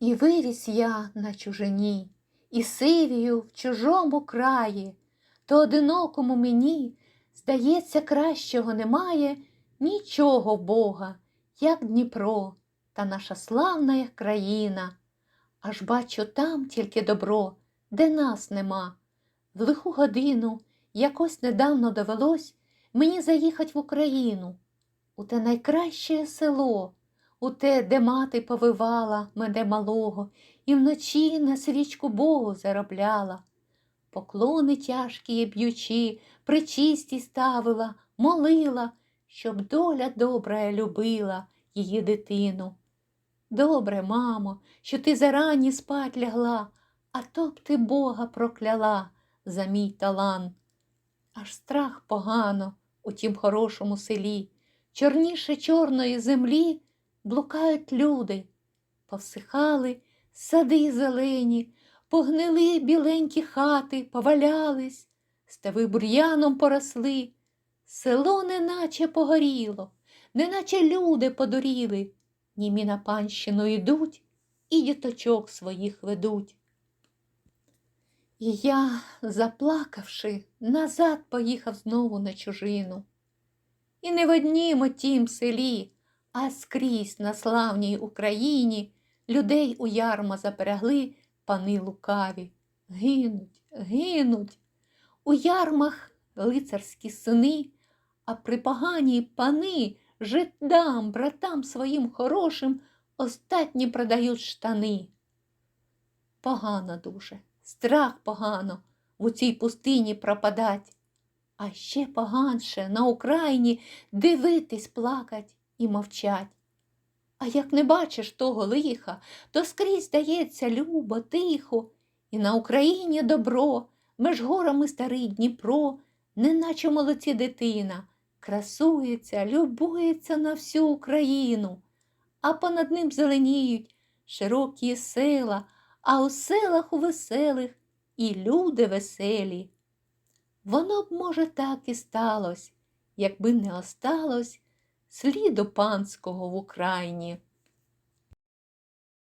І виріс я на чужині, і сивію в чужому краї, то одинокому мені, здається, кращого немає нічого Бога, як Дніпро та наша славна країна. Аж бачу там тільки добро, де нас нема. В лиху годину якось недавно довелось мені заїхать в Україну, у те найкраще село, у те, де мати повивала мене малого, і вночі на свічку Богу заробляла. Поклони тяжкі б'ючи, причисті ставила, молила, щоб доля добра любила її дитину. Добре, мамо, що ти зарані спать лягла, а то б ти Бога прокляла за мій талант. Аж страх погано у тім хорошому селі, чорніше чорної землі блукають люди, повсихали сади зелені, погнили біленькі хати, повалялись, стави бур'яном поросли, село неначе погоріло, неначе люди подуріли, німі на панщину йдуть і діточок своїх ведуть. І я, заплакавши, назад поїхав знову на чужину. І не в однім отім селі, а скрізь на славній Україні людей у ярма заперегли пани лукаві. Гинуть, гинуть. У ярмах лицарські сини, а при поганій пани жидам, братам своїм хорошим остатні продають штани. Погано дуже, страх погано в цій пустині пропадать, а ще поганше на Україні дивитись, плакать і мовчать. А як не бачиш того лиха, то скрізь здається любо, тихо, і на Україні добро, меж горами старий Дніпро, неначе молодці дитина, красується, любується на всю Україну, а понад ним зеленіють широкі села, а у селах у веселих і люди веселі. Воно б, може, так і сталось, якби не осталось сліду панського в Україні.